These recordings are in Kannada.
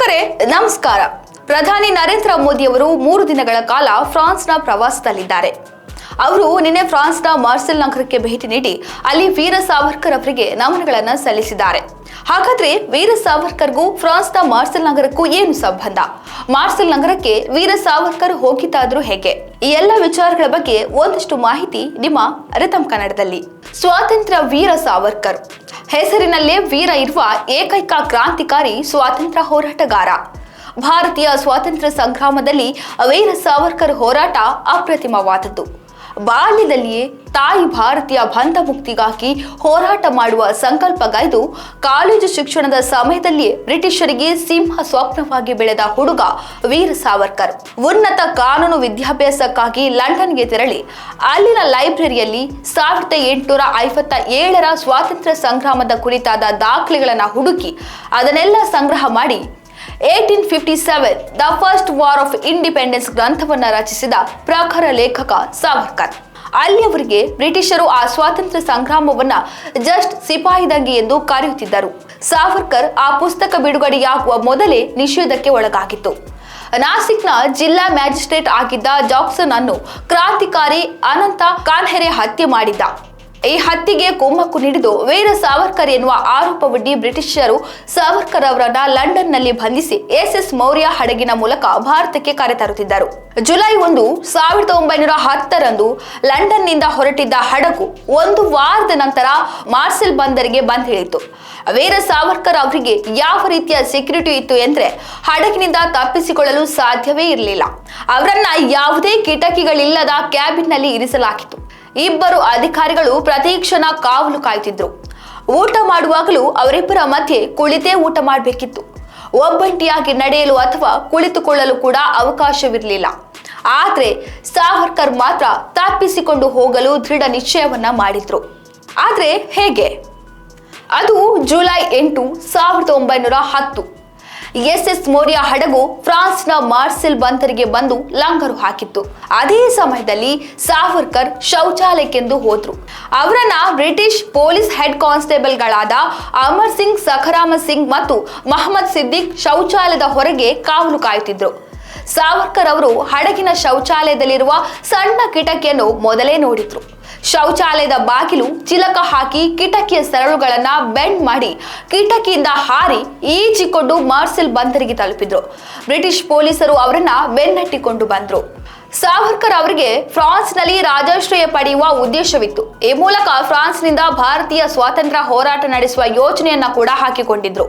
ನಮಸ್ಕಾರ. ಪ್ರಧಾನಿ ನರೇಂದ್ರ ಮೋದಿ ಅವರು ಮೂರು ದಿನಗಳ ಕಾಲ ಫ್ರಾನ್ಸ್ನ ಪ್ರವಾಸದಲ್ಲಿದ್ದಾರೆ. ಅವರು ನಿನ್ನೆ ಫ್ರಾನ್ಸ್ನ ಮಾರ್ಸೆಲ್ ನಗರಕ್ಕೆ ಭೇಟಿ ನೀಡಿ ಅಲ್ಲಿ ವೀರ ಸಾವರ್ಕರ್ ಅವರಿಗೆ ನಮನಗಳನ್ನು ಸಲ್ಲಿಸಿದ್ದಾರೆ. ಹಾಗಾದ್ರೆ ವೀರ ಸಾವರ್ಕರ್ಗೂ ಫ್ರಾನ್ಸ್ನ ಮಾರ್ಸೆಲ್ ನಗರಕ್ಕೂ ಏನು ಸಂಬಂಧ? ಮಾರ್ಸೆಲ್ ನಗರಕ್ಕೆ ವೀರ ಸಾವರ್ಕರ್ ಹೋಗಿದ್ದಾದ್ರೂ ಹೇಗೆ? ಈ ಎಲ್ಲ ವಿಚಾರಗಳ ಬಗ್ಗೆ ಒಂದಷ್ಟು ಮಾಹಿತಿ ನಿಮ್ಮ ರಿತಮ್ ಕನ್ನಡದಲ್ಲಿ. ಸ್ವಾತಂತ್ರ್ಯ ವೀರ ಸಾವರ್ಕರ್. ಹೆಸರಿನಲ್ಲೇ ವೀರ ಇರುವ ಏಕೈಕ ಕ್ರಾಂತಿಕಾರಿ ಸ್ವಾತಂತ್ರ್ಯ ಹೋರಾಟಗಾರ. ಭಾರತೀಯ ಸ್ವಾತಂತ್ರ್ಯ ಸಂಗ್ರಾಮದಲ್ಲಿ ವೀರ ಸಾವರ್ಕರ್ ಹೋರಾಟ ಅಪ್ರತಿಮವಾದದ್ದು. ಬಾಲ್ಯದಲ್ಲಿಯೇ ತಾಯಿ ಭಾರತೀಯ ಬಂಧ ಮುಕ್ತಿಗಾಗಿ ಹೋರಾಟ ಮಾಡುವ ಸಂಕಲ್ಪಗೈದು ಕಾಲೇಜು ಶಿಕ್ಷಣದ ಸಮಯದಲ್ಲಿಯೇ ಬ್ರಿಟಿಷರಿಗೆ ಸಿಂಹ ಸ್ವಪ್ನವಾಗಿ ಬೆಳೆದ ಹುಡುಗ ವೀರ ಸಾವರ್ಕರ್. ಉನ್ನತ ಕಾನೂನು ವಿದ್ಯಾಭ್ಯಾಸಕ್ಕಾಗಿ ಲಂಡನ್ಗೆ ತೆರಳಿ. ಅಲ್ಲಿನ ಲೈಬ್ರರಿಯಲ್ಲಿ ಸಾವಿರದ ಎಂಟುನೂರ ಐವತ್ತ ಏಳರ ಸ್ವಾತಂತ್ರ್ಯ ಸಂಗ್ರಾಮದ ಕುರಿತಾದ ದಾಖಲೆಗಳನ್ನು ಹುಡುಕಿ, ಅದನ್ನೆಲ್ಲ ಸಂಗ್ರಹ ಮಾಡಿ eighteen fifty seven, the first war of independence ಗ್ರಂಥವನ್ನ ರಚಿಸಿದ ಪ್ರಖರ ಲೇಖಕ ಸಾವರ್ಕರ್. ಅಲ್ಲಿ ಅವರಿಗೆ ಬ್ರಿಟಿಷರು ಆ ಸ್ವಾತಂತ್ರ್ಯ ಸಂಗ್ರಾಮವನ್ನ ಜಸ್ಟ್ ಸಿಪಾಯಿದಂಗೆ ಎಂದು ಕರೆಯುತ್ತಿದ್ದರು. ಸಾವರ್ಕರ್ ಆ ಪುಸ್ತಕ ಬಿಡುಗಡೆಯಾಗುವ ಮೊದಲೇ ನಿಷೇಧಕ್ಕೆ ಒಳಗಾಗಿತ್ತು. ನಾಸಿಕ್ನ ಜಿಲ್ಲಾ ಮ್ಯಾಜಿಸ್ಟ್ರೇಟ್ ಆಗಿದ್ದ ಜಾಕ್ಸನ್ ಅನ್ನು ಕ್ರಾಂತಿಕಾರಿ ಅನಂತ ಕಾನ್ಹೆರೆ ಹತ್ಯೆ ಮಾಡಿದ್ದ. ಈ ಹತ್ಯೆಗೆ ಕುಮ್ಮಕ್ಕು ನೀಡಿದು ವೀರ ಸಾವರ್ಕರ್ ಎನ್ನುವ ಆರೋಪವೊಡ್ಡಿ ಬ್ರಿಟಿಷರು ಸಾವರ್ಕರ್ ಅವರನ್ನ ಲಂಡನ್ನಲ್ಲಿ ಬಂಧಿಸಿ ಎಸ್ ಮೌರ್ಯ ಹಡಗಿನ ಮೂಲಕ ಭಾರತಕ್ಕೆ ಕರೆತರುತ್ತಿದ್ದರು. ಜುಲೈ ಒಂದು, ಸಾವಿರದ ಒಂಬೈನೂರ ಹತ್ತರಂದು ಲಂಡನ್ನಿಂದ ಹೊರಟಿದ್ದ ಹಡಗು ಒಂದು ವಾರದ ನಂತರ ಮಾರ್ಸೆಲ್ ಬಂದರಿಗೆ ಬಂದಿಳಿತು ವೀರ ಸಾವರ್ಕರ್ ಅವರಿಗೆ ಯಾವ ರೀತಿಯ ಸೆಕ್ಯೂರಿಟಿ ಇತ್ತು ಎಂದ್ರೆ ಹಡಗಿನಿಂದ ತಪ್ಪಿಸಿಕೊಳ್ಳಲು ಸಾಧ್ಯವೇ ಇರಲಿಲ್ಲ. ಅವರನ್ನ ಯಾವುದೇ ಕಿಟಕಿಗಳಿಲ್ಲದ ಕ್ಯಾಬಿನ್ನಲ್ಲಿ ಇರಿಸಲಾಗಿತ್ತು. ಇಬ್ಬರು ಅಧಿಕಾರಿಗಳು ಪ್ರತಿಕ್ಷಣ ಕಾವಲು ಕಾಯ್ತಿದ್ರು. ಊಟ ಮಾಡುವಾಗಲೂ ಅವರಿಬ್ಬರ ಮಧ್ಯೆ ಕುಳಿತೇ ಊಟ ಮಾಡಬೇಕಿತ್ತು. ಒಬ್ಬಂಟಿಯಾಗಿ ನಡೆಯಲು ಅಥವಾ ಕುಳಿತುಕೊಳ್ಳಲು ಕೂಡ ಅವಕಾಶವಿರಲಿಲ್ಲ. ಆದ್ರೆ ಸಾವರ್ಕರ್ ಮಾತ್ರ ತಪ್ಪಿಸಿಕೊಂಡು ಹೋಗಲು ದೃಢ ನಿಶ್ಚಯವನ್ನ ಮಾಡಿದ್ರು. ಆದ್ರೆ ಹೇಗೆ? ಅದು ಜುಲೈ ಎಂಟು, ಸಾವಿರದ ಒಂಬೈನೂರ ಹತ್ತು. ಎಸ್ ಎಸ್ ಮೌರ್ಯ ಹಡಗು ಫ್ರಾನ್ಸ್ನ ಮಾರ್ಸೆಲ್ ಬಂದರಿಗೆ ಬಂದು ಲಂಗರು ಹಾಕಿತ್ತು. ಅದೇ ಸಮಯದಲ್ಲಿ ಸಾವರ್ಕರ್ ಶೌಚಾಲಯಕ್ಕೆಂದು ಹೋದ್ರು. ಅವರನ್ನ ಬ್ರಿಟಿಷ್ ಪೊಲೀಸ್ ಹೆಡ್ ಕಾನ್ಸ್ಟೇಬಲ್ಗಳಾದ ಅಮರ್ ಸಿಂಗ್, ಸಖರಾಮ ಸಿಂಗ್ ಮತ್ತು ಮಹಮ್ಮದ್ ಸಿದ್ದಿಕ್ ಶೌಚಾಲಯದ ಹೊರಗೆ ಕಾವಲು ಕಾಯುತ್ತಿದ್ರು. ಸಾವರ್ಕರ್ ಅವರು ಹಡಗಿನ ಶೌಚಾಲಯದಲ್ಲಿರುವ ಸಣ್ಣ ಕಿಟಕಿಯನ್ನು ಮೊದಲೇ ನೋಡಿದ್ರು. ಶೌಚಾಲಯದ ಬಾಗಿಲು ಚಿಲಕ ಹಾಕಿ ಕಿಟಕಿಯ ಸರಳುಗಳನ್ನ ಬೆಂಡ್ ಮಾಡಿ ಕಿಟಕಿಯಿಂದ ಹಾರಿ ಈಜಿಕೊಂಡು ಮಾರ್ಸೆಲ್ ಬಂದರಿಗೆ ತಲುಪಿದ್ರು. ಬ್ರಿಟಿಷ್ ಪೊಲೀಸರು ಅವರನ್ನ ಬೆನ್ನಟ್ಟಿಕೊಂಡು ಬಂದ್ರು. ಸಾವರ್ಕರ್ ಅವರಿಗೆ ಫ್ರಾನ್ಸ್ನಲ್ಲಿ ರಾಜಾಶ್ರಯ ಪಡೆಯುವ ಉದ್ದೇಶವಿತ್ತು. ಈ ಮೂಲಕ ಫ್ರಾನ್ಸ್ನಿಂದ ಭಾರತೀಯ ಸ್ವಾತಂತ್ರ್ಯ ಹೋರಾಟ ನಡೆಸುವ ಯೋಜನೆಯನ್ನ ಕೂಡ ಹಾಕಿಕೊಂಡಿದ್ರು.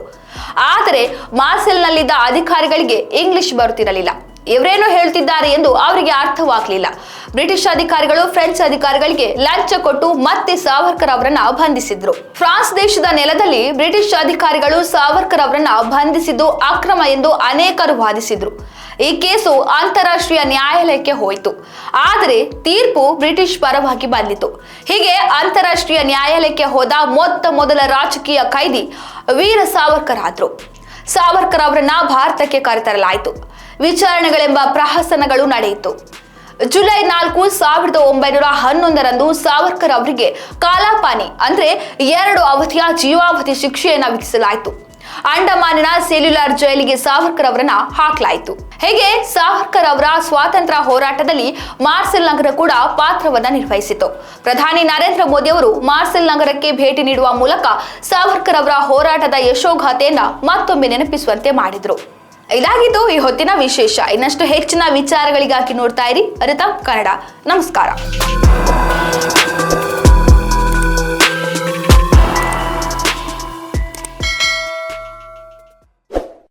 ಆದರೆ ಮಾರ್ಸೆಲ್ನಲ್ಲಿದ್ದ ಅಧಿಕಾರಿಗಳಿಗೆ ಇಂಗ್ಲಿಷ್ ಬರುತ್ತಿರಲಿಲ್ಲ. ಇವರೇನು ಹೇಳ್ತಿದ್ದಾರೆ ಎಂದು ಅವರಿಗೆ ಅರ್ಥವಾಗಲಿಲ್ಲ. ಬ್ರಿಟಿಷ್ ಅಧಿಕಾರಿಗಳು, ಫ್ರೆಂಚ್ ಅಧಿಕಾರಿಗಳಿಗೆ ಲಂಚ ಕೊಟ್ಟು ಮತ್ತೆ ಸಾವರ್ಕರ್ ಅವರನ್ನ ಬಂಧಿಸಿದ್ರು. ಫ್ರಾನ್ಸ್ ದೇಶದ ನೆಲದಲ್ಲಿ ಬ್ರಿಟಿಷ್ ಅಧಿಕಾರಿಗಳು ಸಾವರ್ಕರ್ ಅವರನ್ನ ಬಂಧಿಸಿದ್ದು ಅಕ್ರಮ ಎಂದು ಅನೇಕರು ವಾದಿಸಿದ್ರು. ಈ ಕೇಸು ಅಂತಾರಾಷ್ಟ್ರೀಯ ನ್ಯಾಯಾಲಯಕ್ಕೆ ಹೋಯಿತು. ಆದರೆ ತೀರ್ಪು ಬ್ರಿಟಿಷ್ ಪರವಾಗಿ ಬಂದಿತು ಹೀಗೆ ಅಂತಾರಾಷ್ಟ್ರೀಯ ನ್ಯಾಯಾಲಯಕ್ಕೆ ಹೋದ ಮೊತ್ತ ಮೊದಲ ರಾಜಕೀಯ ಕೈದಿ ವೀರ ಸಾವರ್ಕರ್ ಆದ್ರು. ಸಾವರ್ಕರ್ ಅವರನ್ನ ಭಾರತಕ್ಕೆ ಕರೆತರಲಾಯಿತು. ವಿಚಾರಣೆಗಳೆಂಬ ಪ್ರಹಸನಗಳು ನಡೆಯಿತು. ಜುಲೈ ನಾಲ್ಕು, ಸಾವಿರದ ಒಂಬೈನೂರ ಹನ್ನೊಂದರಂದು ಸಾವರ್ಕರ್ ಅವರಿಗೆ ಕಾಲಾಪಾನಿ, ಅಂದ್ರೆ ಎರಡು ಅವಧಿಯ ಜೀವಾವಧಿ ಶಿಕ್ಷೆಯನ್ನು ವಿಧಿಸಲಾಯಿತು. ಅಂಡಮಾನಿನ ಸೆಲ್ಯುಲಾರ್ ಜೈಲಿಗೆ ಸಾವರ್ಕರ್ ಅವರನ್ನ ಹಾಕಲಾಯಿತು. ಹೇಗೆ ಸಾವರ್ಕರ್ ಅವರ ಸ್ವಾತಂತ್ರ್ಯ ಹೋರಾಟದಲ್ಲಿ ಮಾರ್ಸೆಲ್ ನಗರ ಕೂಡ ಪಾತ್ರವನ್ನ ನಿರ್ವಹಿಸಿತು. ಪ್ರಧಾನಿ ನರೇಂದ್ರ ಮೋದಿ ಅವರು ಮಾರ್ಸೆಲ್ ನಗರಕ್ಕೆ ಭೇಟಿ ನೀಡುವ ಮೂಲಕ ಸಾವರ್ಕರ್ ಅವರ ಹೋರಾಟದ ಯಶೋಗಾಥೆಯನ್ನ ಮತ್ತೊಮ್ಮೆ ನೆನಪಿಸುವಂತೆ ಮಾಡಿದ್ರು. ಇದಾಗಿದ್ದು ಈ ಹೊತ್ತಿನ ವಿಶೇಷ. ಇನ್ನಷ್ಟು ಹೆಚ್ಚಿನ ವಿಚಾರಗಳಿಗಾಗಿ ನೋಡ್ತಾ ಇರಿ ಅರಿತಾ ಕನ್ನಡ. ನಮಸ್ಕಾರ.